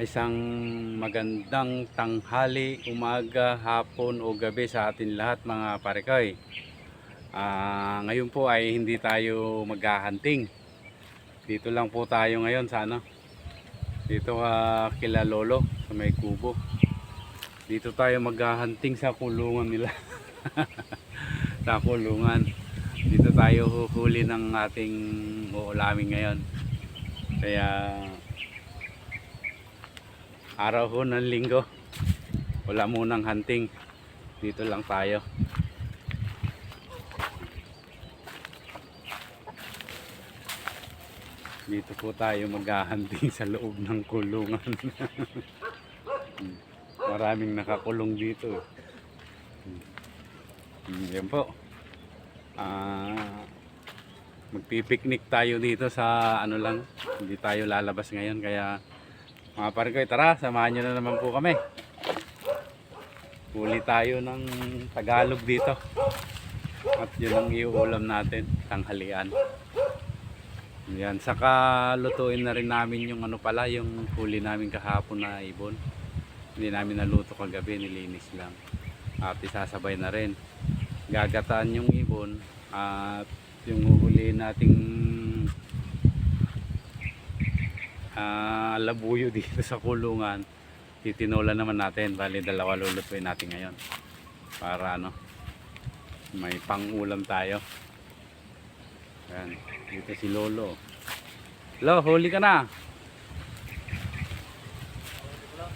isang magandang tanghali, umaga, hapon o gabi sa atin lahat mga parekoy. Ah, ngayon po ay hindi tayo maghahunting. Dito lang po tayo ngayon sa ano. Dito ah, kila Lolo sa may kubo. Dito tayo maghahunting sa kulungan nila. sa kulungan. Dito tayo huhuli ng ating uulamin ngayon. Kaya araw ho ng linggo. Wala munang hunting. Dito lang tayo. Dito po tayo maghahunting sa loob ng kulungan. Maraming nakakulong dito Hmm, yan po. Ah magpipiknik tayo dito sa ano lang. Hindi tayo lalabas ngayon kaya mga parikoy, tara, samahan nyo na naman po kami. Huli tayo ng Tagalog dito. At yun ang iuulam natin, tanghalian. Yan, saka lutuin na rin namin yung ano pala, yung huli namin kahapon na ibon. Hindi namin naluto kagabi, nilinis lang. At isasabay na rin. Gagataan yung ibon at yung huli nating ah, labuyo dito sa kulungan. Titinola naman natin. Bali dalawa lulutuin natin ngayon. Para ano may pangulam tayo. Yan dito si lolo. Lo huli ka na.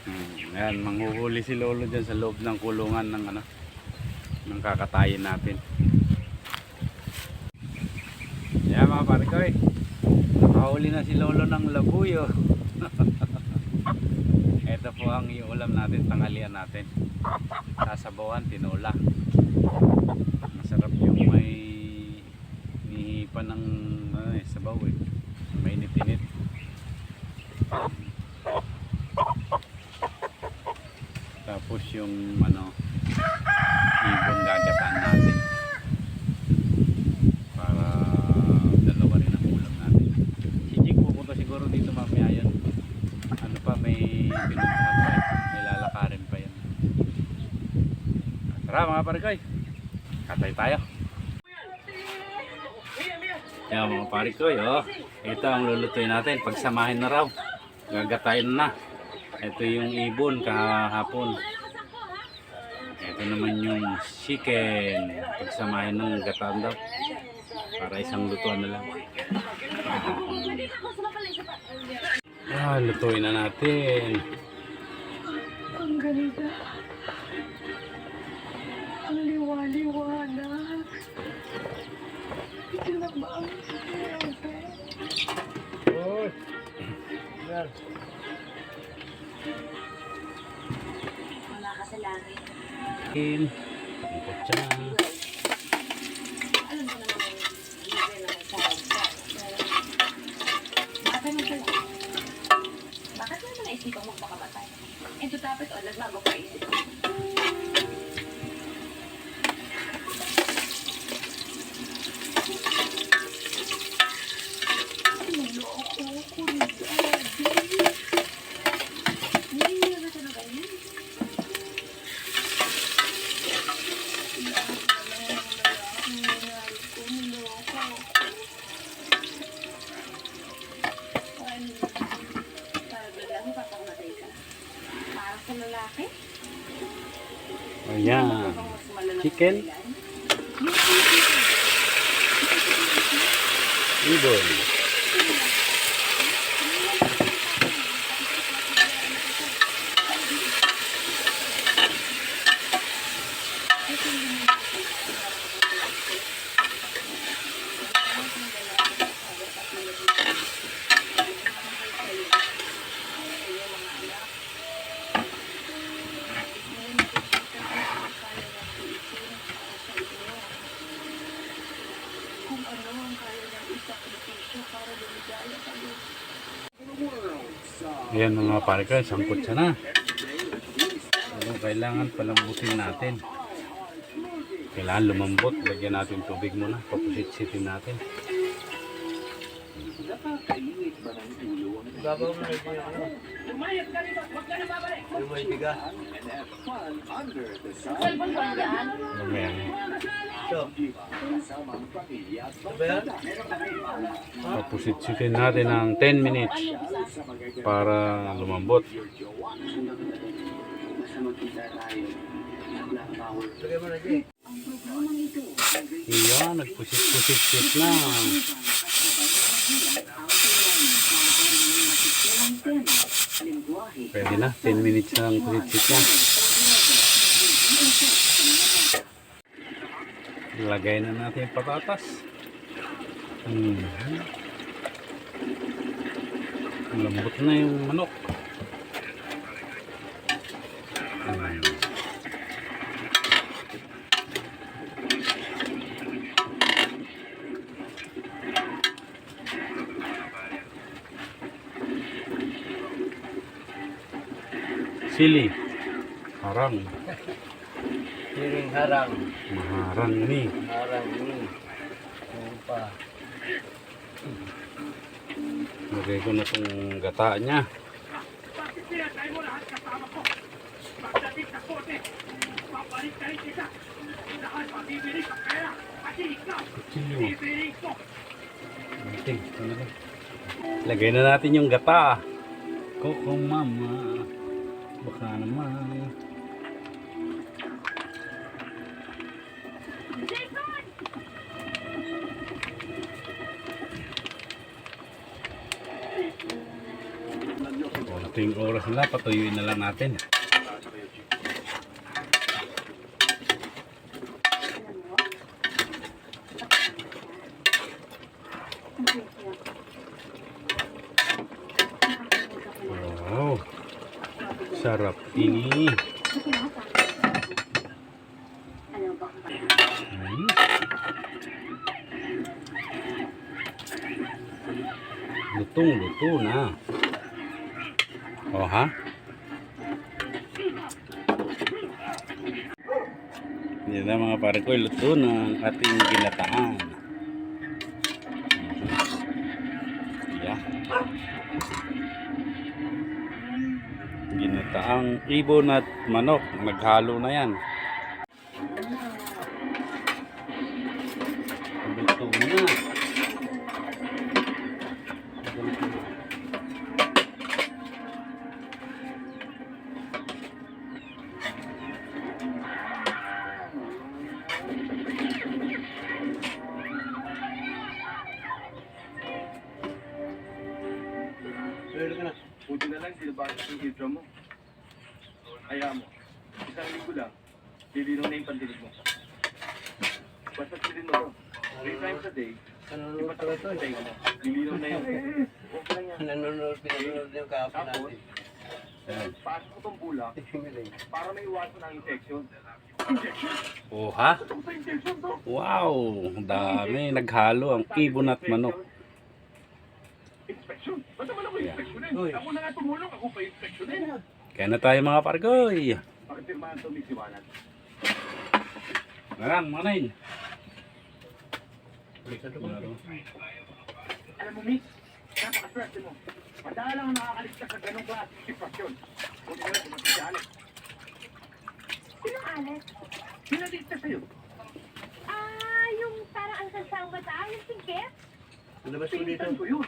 Hmm, yan manghuhuli si lolo dyan sa loob ng kulungan ng ano ng kakatayin natin. Yan mga parikoy Nakahuli na si Lolo ng labuyo. Ito po ang iulam natin, tanghalian natin. Sasabawan, tinola. Masarap yung may nihipan ng ano, sabaw eh. May init-init. Tapos yung ano, ibon gagataan natin. Para dalawa rin ang ulam natin. Si Jig pupunta siguro dito mamaya yan. Ano pa, may pinuntahan pa eh. May lalakarin pa yan. Tara mga parikoy. Katay tayo. Yan mga parikoy, oh. Ito ang lulutuin natin. Pagsamahin na raw. Gagatayin na. Ito yung ibon kahapon. Ito naman yung chicken. Pagsamahin ng gataan daw. Para isang lutuan na lang. Ah, lutuin na natin. Ang ganda. Ang liwa-liwanag. Ito na ba ang sinabi? Wala ka sa langit. Ang kutsa. Alam mo naman, Bakit mo naman naisipan magpakamatay? Ito dapat o, nagbago ka isip. Niloko ko ni Daddy. Hindi na talaga yun. Lahat na lang ang lalaking nangyari ko. Niloko ako. Paano? Para biglang papakamatay ka. Para sa lalaki? Ayan. Mukhang mas malala sa Chicken? dahilan. Ibon. Kung ano ang kaya niyang isakripisyo para lumigaya kayo. Ayan mga pare ko, isang kutsa na. Pero kailangan palambutin natin. Kailangan lumambot. Lagyan natin tubig muna. Papusit-sitin natin. Nakakainit ba ng ulo ang Babaw mo na din yung ano. Lumayas ka rito. Huwag ka na babalik. May tiga. and have fun under the sun? Cellphone ko dyan. Ano ba yan? So, Kasama ang pamilya at ba yan? Papusit-sitin natin ng 10 minutes para lumambot. Iyan, nagpusit-pusit-sit na. Pwede na, 10 minutes na ang pusit-sit na. Na natin yung patatas. Hmm. Lambot na yung manok. Hmm. Sili. Harang. Siring harang. Maharang ni. Harang ini. Ano pa? Lagay ko na itong gata niya. Bakit pinatay mo lahat kasama ko? Pagdating sa kote, babalik rin kita. Dahil mabibili ka pera, pati ikaw, bibili ko. Lagay na natin yung gata. Koko mama. Baka naman. Konting oras na, patuyuin na lang natin. Wow. Sarap ini. Hmm. Lutong luto na. Oh ha? Yan na mga pare ko, luto na ang ating ginataan. Yeah. Ginataang ibon at manok, naghalo na yan. Natin. pasok ko tong bulak para may iwasan ang infection. Oh ha? Ito sa infection to. Wow, ang dami. Naghalo ang ibon at manok. Infection? Ba't naman ako? Uy. Ako na nga tumulong, ako pa infectionin. Kaya na tayo mga pargoy. Pakipirmahan to, Miss Iwanat. Marang, manayin. Alam mo, Miss, napakaswerte mo. Madalang ang nakakaligtas sa ganong klaseng sitwasyon. Kung wala si Mas Alex. Sino Alex? Pinaligtas sa'yo. Ah, yung parang ang sansang bata, yung singkit? Labas mo dito. Pinsan ko yun.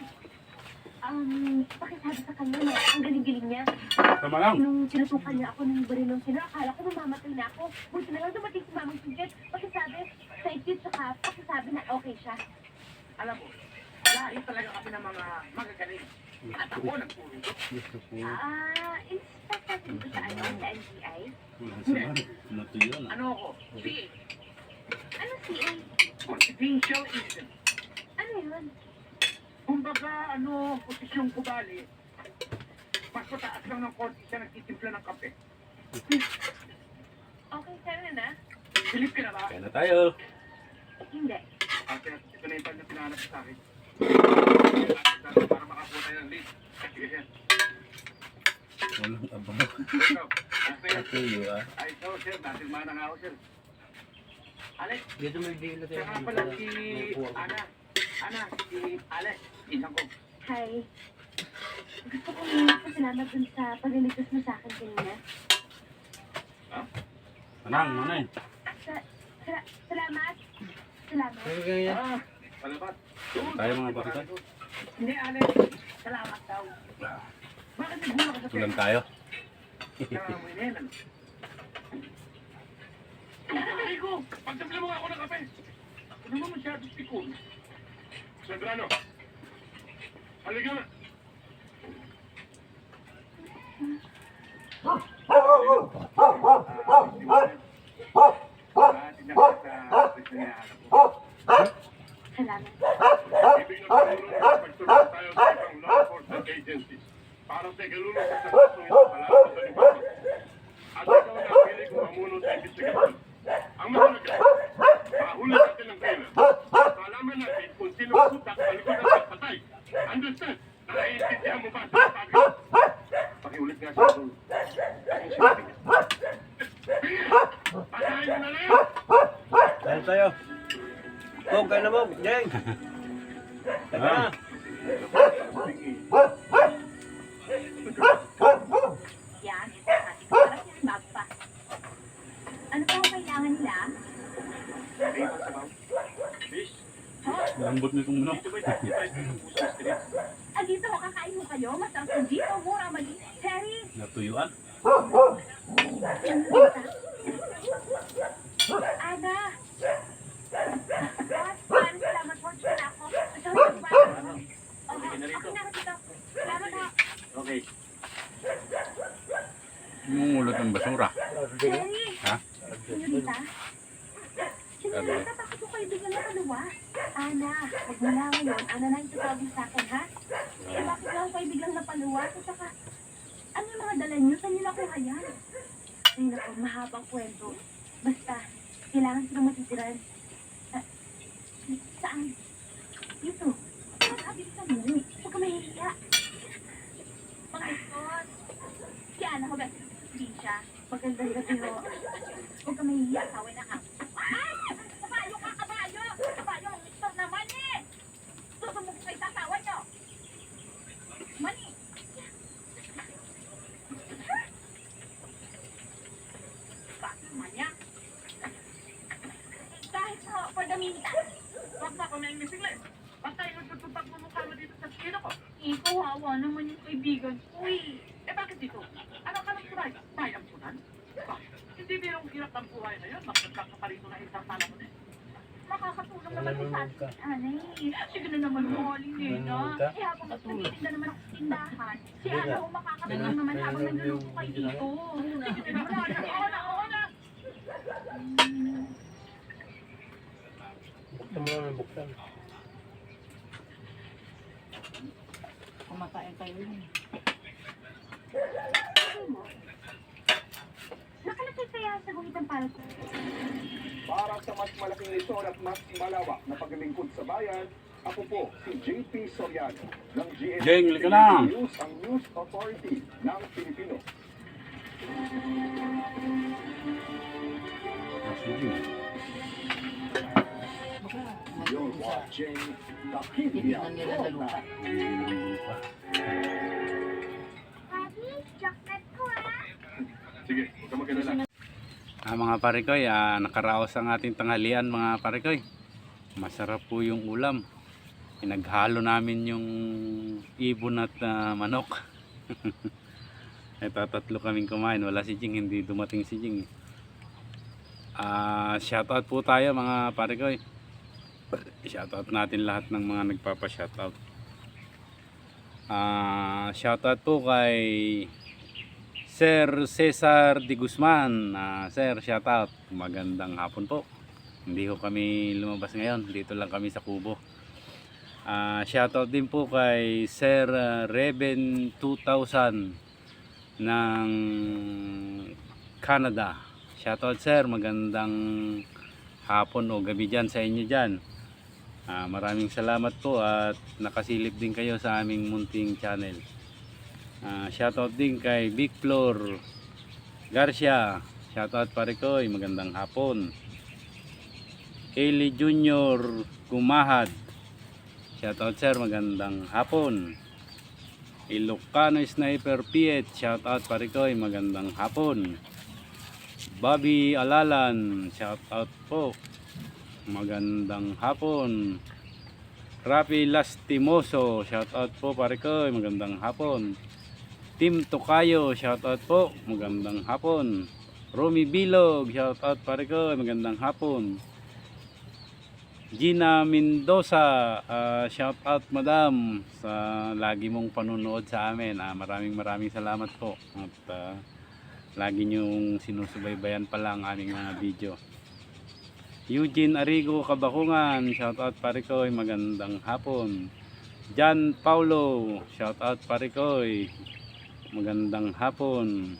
Um, pakisabi sa kanya na ang galing-galing niya. Tama lang. Nung sinutukan niya ako ng barilong sino, akala ko mamamatay na ako. Buti na lang dumating si Mamang Singkit. Pakisabi, sa ikit saka pakisabi na okay siya. Alam mo, lahi talaga kami ng mga magagaling. Ah, inspector dito sa ano? Ano yun? Ano ako? Si Ano CA? Ano yun? Kumbaga, ano, posisyon ko bali, mas mataas lang ng konti siya nagtitimpla ng kape. Okay, sana na? Silip ka na ba? Kaya na tayo. Hindi. Ah, ito na yung time na pinanap sa akin. Tayo. Walang abang. Okay. Patuyo ah. Ay, so, sir, natin na nga ako, sir. Alex, Dito may dilo tayo. siya nga pala si Ana. Ana, si Alex, isang ko. Hi. Gusto ko nga pasalamat dun sa pagliligtas mo sa akin kanina. Manang, manay. Sa, sa, salamat. Salamat. Ganyan? Ah. Tayo mga parikoy. Hindi, Alex. Salamat daw. Bakit nagmula ka sa Tulan tayo. Ano? Ay ko! Pagsampla mo nga ako ng kape! Ano mo masyadong pikon? Sandrano! Halika na! Salamat. 对。lang. Ko. Ikaw, hawa naman yung kaibigan ko eh. Eh bakit dito? Ano ka nang try? Bayang sunan? Bakit? Hindi birong hirap ng buhay na yun. Magkagdag ka pa rito na isang sala mo na. Makakatulong naman ko sa atin. Anay, sige na naman mo. Nanonood ka? Eh, habang nagtitinda naman ako sa tindahan, si. Ana ho makakatulong naman habang nagluluto kayo dito. Sige na, wala na, oo na, oo na. Buksan mo naman, buksan. Kumakain kayo yun. Nakalagay kaya sa guhitang para ko. Para sa mas malaking resort at mas malawak na paglilingkod sa bayan, ako po si JP Soriano ng GMA Jeng, lika na. News, ang News Authority ng Pilipino. You're watching the ko ah. Sige, huwag ka mag-alala. Ah, mga parikoy, ah, nakaraos ang ating tanghalian mga parikoy. Masarap po yung ulam. Pinaghalo namin yung ibon at ah, manok. Ito, tatlo kaming kumain. Wala si Jing, hindi dumating si Jing. Ah, shoutout po tayo mga parikoy. Shoutout natin lahat ng mga nagpapa-shoutout. Ah, shoutout po kay Sir Cesar de Guzman. Ah, sir, shout out. Magandang hapon po. Hindi ko kami lumabas ngayon. Dito lang kami sa Kubo. Ah, shout out din po kay Sir Reben 2000 ng Canada. Shout out sir, magandang hapon o gabi dyan sa inyo dyan. Ah, maraming salamat po at nakasilip din kayo sa aming munting channel. Ah, shoutout din kay Big Floor Garcia. Shoutout pare ko, magandang hapon. Kaylee Junior Kumahad. Shoutout sir, magandang hapon. Ilocano Sniper Piet, shoutout Parikoy, magandang hapon. Bobby Alalan, shoutout po. Magandang hapon. Rapi Lastimoso, shoutout po Parikoy, magandang hapon. Team Tokayo, shoutout po, magandang hapon. Romy Bilog, shoutout Parikoy, magandang hapon. Gina Mendoza, uh, shout out madam sa lagi mong panunood sa amin. Ah, maraming maraming salamat po. At ah, lagi niyong sinusubaybayan pa lang aming mga video. Eugene Arigo Kabakungan, shout out Parikoy, magandang hapon. Jan Paulo, shout out Parikoy, magandang hapon.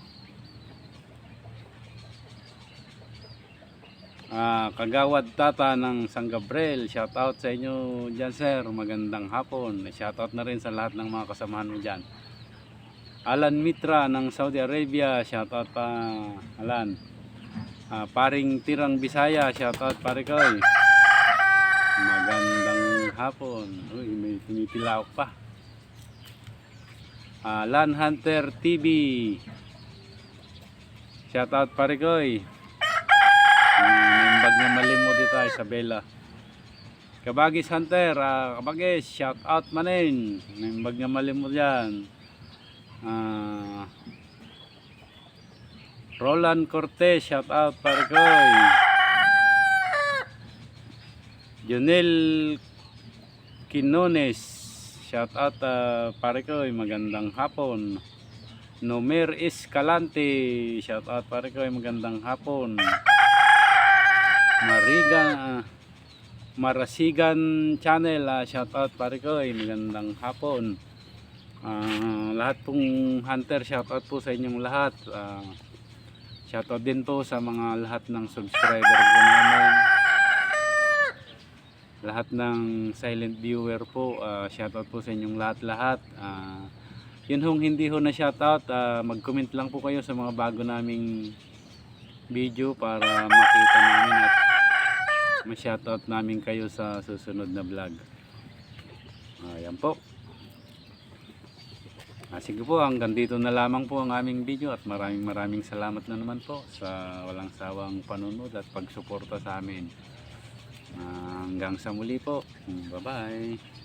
Ah, Kagawad Tata ng San Gabriel, shout out sa inyo dyan sir, magandang hapon. Shout out na rin sa lahat ng mga kasamahan mo dyan. Alan Mitra ng Saudi Arabia, shout out pa Alan. Ah, paring Tirang Bisaya, shout out pare koy. Magandang hapon. Uy, may tumitilawak pa. Ah, Lan Hunter TV. Shout out pare koy. Nimbag na malim mo dito Isabela. Kabagis Hunter, ah, kabagis, shout out manin. Nimbag na malim mo dyan. Ah, Roland Cortez, shout out Parikoy. Jonel Quinones, shout out uh, Parikoy, magandang hapon. Nomer Escalante, shout out Parikoy, magandang hapon. Mariga Marasigan Channel, ah, shout out Parikoy, magandang hapon. Ah, lahat pong hunter, shout out po sa inyong lahat. Ah, shout out din po sa mga lahat ng subscriber po namin. Lahat ng silent viewer po, ah, shout out po sa inyong lahat-lahat. Ah, yun hong hindi ho na shout out, ah, mag-comment lang po kayo sa mga bago naming video para makita namin at ma-shoutout namin kayo sa susunod na vlog. Ayan po. Ah, sige po, hanggang dito na lamang po ang aming video at maraming maraming salamat na naman po sa walang sawang panunod at pagsuporta sa amin. Ah, hanggang sa muli po. Bye-bye.